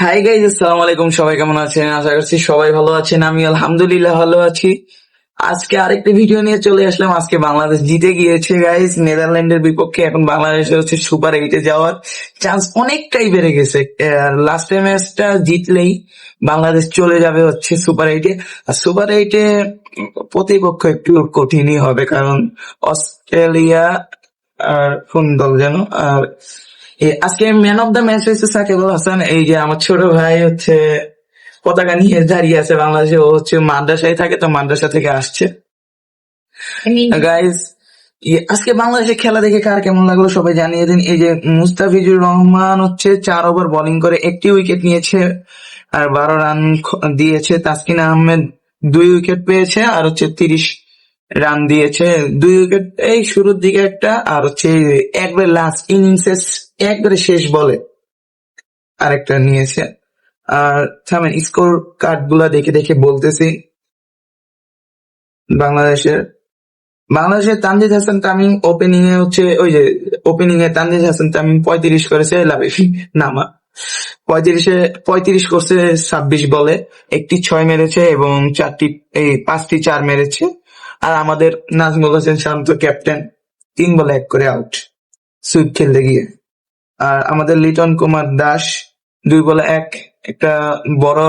Hi guys আসসালামু আলাইকুম। সবাই কেমন আছেন? আশা করছি সবাই ভালো আছেন। আমি আলহামদুলিল্লাহ ভালো আছি। আজকে আরেকটি ভিডিও নিয়ে চলে আসলাম। আজকে বাংলাদেশ জিতে গিয়েছে গাইজ নেদারল্যান্ডের বিপক্ষে এখন বাংলাদেশের হচ্ছে সুপার এইটে যাওয়ার চান্স অনেকটাই বেড়ে গেছে। লাস্ট ম্যাচটা জিতলেই বাংলাদেশ চলে যাবে হচ্ছে সুপার এইটে আর সুপার এইটে প্রতিপক্ষ একটু কঠিনই হবে, কারণ অস্ট্রেলিয়া আর কোন দল যেন? আর আজকে ম্যান অফ দ্য ম্যাচ হয়েছে সাকিব আল হাসান। এই যে আমার ছোট ভাই হচ্ছে পতাকা নিয়ে দাঁড়িয়ে আছে বাংলাদেশে ও হচ্ছে মাদ্রাসায় থাকে তো মাদ্রাসা থেকে আসছে। গাইজ আজকে বাংলাদেশের খেলা দেখে কার কেমন লাগল সবাই জানিয়ে দিন। এই যে মুস্তাফিজুর রহমান হচ্ছে চার ওভার বোলিং করে একটি উইকেট নিয়েছে আর বারো রান দিয়েছে। তাসকিন আহমেদ দুই উইকেট পেয়েছে আর হচ্ছে তিরিশ রান দিয়েছে। দুই উইকেট এই শুরুর দিকে একটা, আর হচ্ছে একবারে লাস্ট ইনিংসের একবারে শেষ বলে আরেকটা নিয়েছে। আর থামেন স্কোর কার্ডগুলা দেখে দেখে বলতেছি। বাংলাদেশের বাংলাদেশের তানজিদ হাসান তামিম ওপেনিং এ হচ্ছে, ওই যে ওপেনিং এ তানজিদ হাসান তামিম পঁয়ত্রিশ করেছে লাভেশ নামা। পঁয়ত্রিশে, পঁয়ত্রিশ করছে ছাব্বিশ বলে, একটি ছয় মেরেছে এবং চারটি, এই পাঁচটি চার মেরেছে। আর আমাদের নাজমুল হোসেন শান্ত ক্যাপ্টেন তিন বলে এক করে আউট সুইপ খেলতে গিয়ে। আর আমাদের লিটন কুমার দাস দুই বলে এক, একটা বড়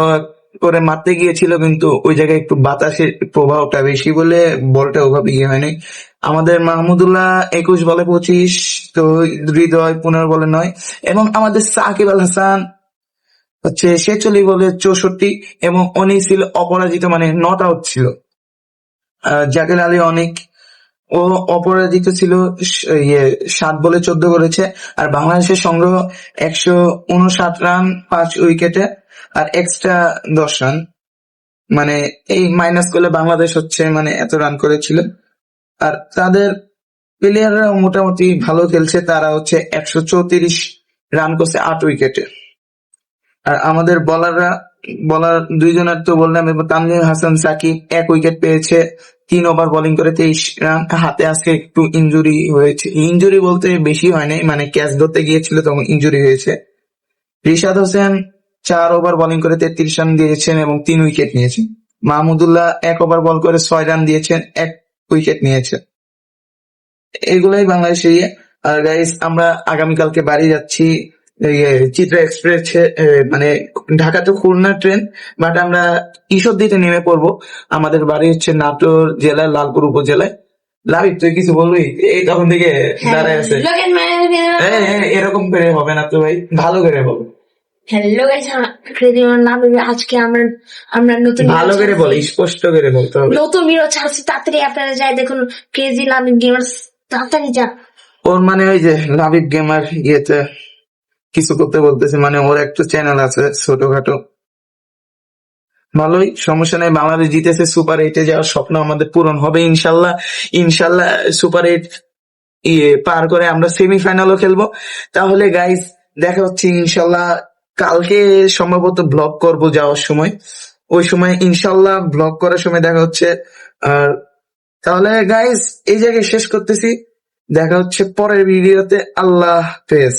করে মারতে গিয়েছিল, কিন্তু ওই জায়গায় একটু বাতাসের প্রভাবটা বেশি বলে বলটা ওভাবে ইয়ে হয়নি। আমাদের মাহমুদুল্লাহ একুশ বলে পঁচিশ, তো হৃদয় পনেরো বলে নয়। এবং আমাদের সাকিব আল হাসান হচ্ছে সে ছেচল্লিশ বলে চৌষট্টি, এবং উনি ছিল অপরাজিত মানে নট আউট ছিল। জাকের আলী অনেক ও অপরাজিত ছিল ইয়ে সাত বলে চোদ্দ করেছে। আর বাংলাদেশের সংগ্রহ একশো উনষাট রান, পাঁচ উইকেটে আর এক্সট্রা দশ রান। মানে এই মাইনাস করলে বাংলাদেশ হচ্ছে মানে এত রান করেছিল। আর তাদের প্লেয়াররা মোটামুটি ভালো খেলছে। তারা হচ্ছে একশো চৌত্রিশ রান করছে আট উইকেটে। আর আমাদের বলাররা বলার দুইজনের তো বললাম, এবং তানজিম হাসান, সাকিব এক উইকেট পেয়েছে। তিন ওভার বোলিং করে তেইশ রান হাতে আজকে একটু ইনজুরি হয়েছে। ইনজুরি বলতে বেশি হয়নি মানে ক্যাচ ধরতে গিয়েছিল তখন ইনজুরি হয়েছে। রিশাদ হোসেন চার ওভার বোলিং করে তেত্রিশ রান দিয়েছেন এবং তিন উইকেট নিয়েছেন। মাহমুদুল্লাহ এক ওভার বল করে ছয় রান দিয়েছেন, এক উইকেট নিয়েছেন। এগুলাই বাংলাদেশের ইয়ে আর গাইস আমরা আগামীকালকে বাড়ি যাচ্ছি। চিত্রা এক্সপ্রেস মানে ঢাকা তো খুলনা ট্রেন বাট আমরা ঈশ্বর দিতে নেমে পড়ব। আমাদের বাড়ি হচ্ছে নাটোর জেলার লালপুর উপজেলায়। লাভিব তুই কিছু বলবি? এই তখন থেকে দাঁড়ায় আছে। এই, এই, এরকম করে হবে না তো ভাই। ভালো করে বল। হ্যালো গাইস ক্রেডিট নাম আজকে আমরা আমরা নতুন ভালো করে বল স্পষ্ট করে বলতে হবে। নতুন ভিডিও ছাড়ছি তাড়াতাড়ি আপনারা যাই দেখুন ক্রেজি লাভ গেমার্স তাড়াতাড়ি যা। ওর মানে ওই যে লাভিব গেমার ইয়েতে কিছু করতে বলতেছে মানে ওর একটা চ্যানেল আছে ছোটখাটো। ভালোই, সমস্যা নেই, বাংলাদেশ জিতেছে সুপার এইটে যাওয়ার স্বপ্ন আমাদের পূরণ হবে, ইনশাল্লাহ। ইনশাল্লাহ সুপার এইট ইয়ে পার করে আমরা সেমিফাইনালও খেলব। তাহলে গাইজ দেখা হচ্ছে ইনশাল্লাহ। কালকে সম্ভবত ব্লগ করব যাওয়ার সময়। ওই সময় ইনশাল্লাহ ব্লগ করার সময় দেখা হচ্ছে। আর তাহলে গাইজ এই জায়গায় শেষ করতেছি। দেখা হচ্ছে পরের ভিডিওতে আল্লাহ হাফেজ।